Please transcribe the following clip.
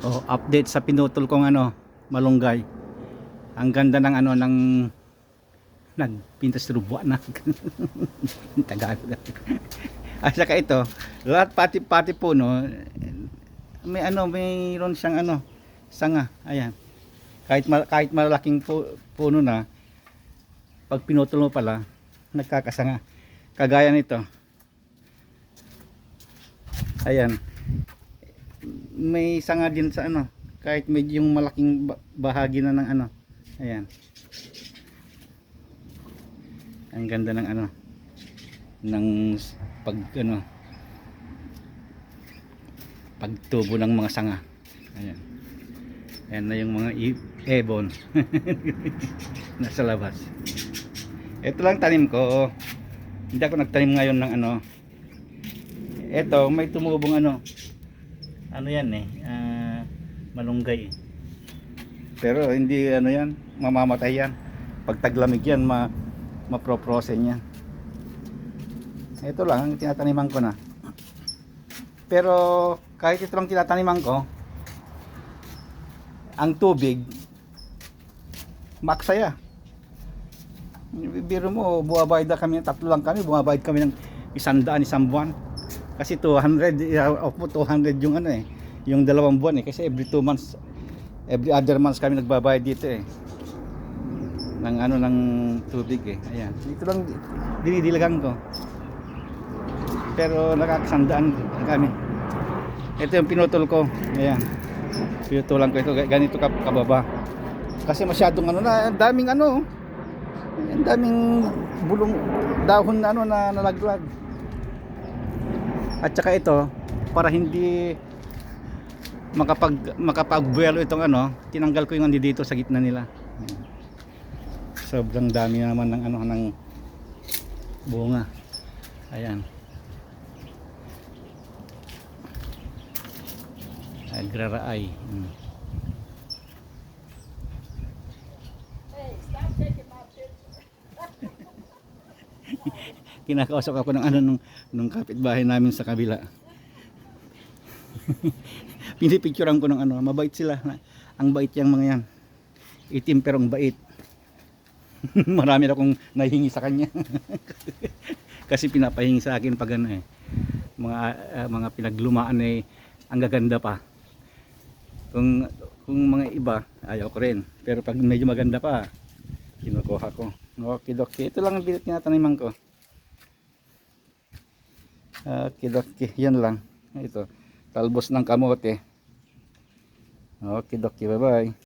Oh, update sa pinutol kong ano, malunggay. Ang ganda ng ano ng nagpintas rubuan na. Tagalog. At saka ito, lahat pati pati puno may ano, mayroon siyang ano, sanga. Ayan. Kahit ma- kahit malaking pu- puno na pag pinutol mo pala, nagkakasanga. Kagaya nito. Ayan. May sanga din sa ano, kahit medyo yung malaking ba- bahagi na ng ano. Ayan. Ang ganda ng ano ng pag ano pagtubo ng mga sanga. Ayan. Ayan na yung mga ebon nasa labas. Ito lang tanim ko. Hindi ako nagtanim ngayon ng ano. Ito, may tumubong ano. Ano yan eh. ah, malunggay. Pero hindi ano yan. Mamamatay yan. Pag taglamig yan, ma maproprosen yan. Ito lang, ang tinataniman ko na. Pero kahit ito lang tinataniman ko, ang tubig, maksaya. Biro mo, bumabayad na kami, tatlo lang kami, bumabayad kami ng isang daan, isang buwan. Kasi 200, of mo 200 yung ano eh, yung dalawang buwan eh. Kasi every two months, every other months kami nagbabayad dito eh. Ng ano, ng tubig eh. Ayan. Ito lang dinidilagan ko. Pero nakakasandaan kami. Ito yung pinutol ko. Ayan. Pinutulan ko ito. Ganito ka kababa. Kasi masyadong ano na, daming ano. Ang daming bulong dahon na ano na nalaglag. At saka ito, para hindi makapag makapagbuelo itong ano, tinanggal ko yung andi dito sa gitna nila. Sobrang dami naman ng ano ng bunga. Ayan. Agraraay. Hmm. Kinakausap ako ng ano nung, nung kapitbahay namin sa kabila. Pinipicturean ko ng ano, mabait sila. Ang bait yang mga yan. Itim pero ang bait. Marami na akong nahingi sa kanya. Kasi pinapahingi sa akin pag ano eh. Mga ah, mga pinaglumaan eh ang gaganda pa. Kung kung mga iba ayaw ko rin. Pero pag medyo maganda pa kinukuha ko. Okay, okay. Ito lang ang bilit tinataniman ko. Okay. Yan lang. Ito. Talbos ng kamote. Okay, okay. Bye-bye.